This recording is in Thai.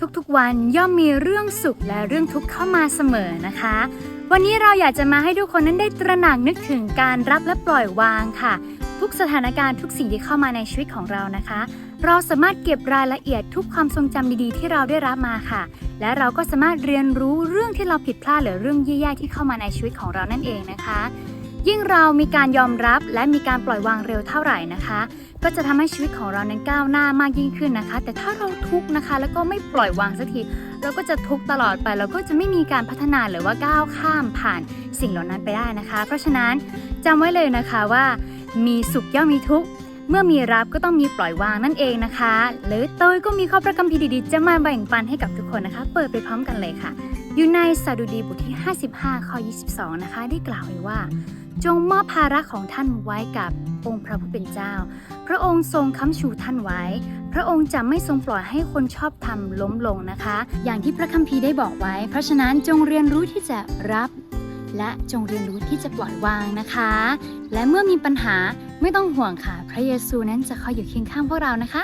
ทุกๆวันย่อมมีเรื่องสุขและเรื่องทุกข์เข้ามาเสมอนะคะ วันนี้เราอยากจะมาให้ทุกคนนั้นได้ตระหนักนึกถึงการรับและปล่อยวางค่ะ ทุกสถานการณ์ทุกสิ่งที่เข้ามาในชีวิตของเรานะคะ เราสามารถเก็บรายละเอียดทุกความทรงจำดีๆที่เราได้รับมาค่ะ และเราก็สามารถเรียนรู้เรื่องที่เราผิดพลาดหรือเรื่องแย่ๆที่เข้ามาในชีวิตของเรานั่นเองนะคะ ยิ่งเรามีการยอมรับและมีการปล่อยวางเร็วเท่าไหร่นะคะ ก็จะทำให้ชีวิตของเรานั้นก้าวหน้ามากยิ่งขึ้นนะคะ แต่ถ้าเราทุกข์นะคะ แล้วก็ไม่ปล่อยวางสักทีเราก็จะทุกข์ตลอดไป เราก็จะไม่มีการพัฒนาหรือว่าก้าวข้ามผ่านสิ่งเหล่านั้นไปได้นะคะ เพราะฉะนั้นจำไว้เลยนะคะว่า มีสุขย่อมมีทุกข์เมื่อมีรับก็ต้องมีปล่อยวางนั่นเองนะคะ หรือเตยก็มีข้อประคำพีดีๆ จะมาแบ่งปันให้กับทุกคนนะคะ เปิดไปพร้อมกันเลยค่ะ อยู่ในสดุดีบทที่ 55 ข้อ 22 นะคะ ได้กล่าวไว้ว่า จงมอบภาระของท่านไว้กับองค์พระผู้เป็นเจ้า พระองค์ทรงค้ำชูท่านไว้ พระองค์จะไม่ทรงปล่อยให้คนชอบธรรมล้มลงนะคะ อย่างที่พระคัมภีร์ได้บอกไว้ เพราะฉะนั้นจงเรียนรู้ที่จะรับ และจงเรียนรู้ที่จะปล่อยวางนะคะ และเมื่อมีปัญหาไม่ต้องห่วงค่ะ พระเยซูนั้นจะคอยอยู่เคียงข้างพวกเรานะคะ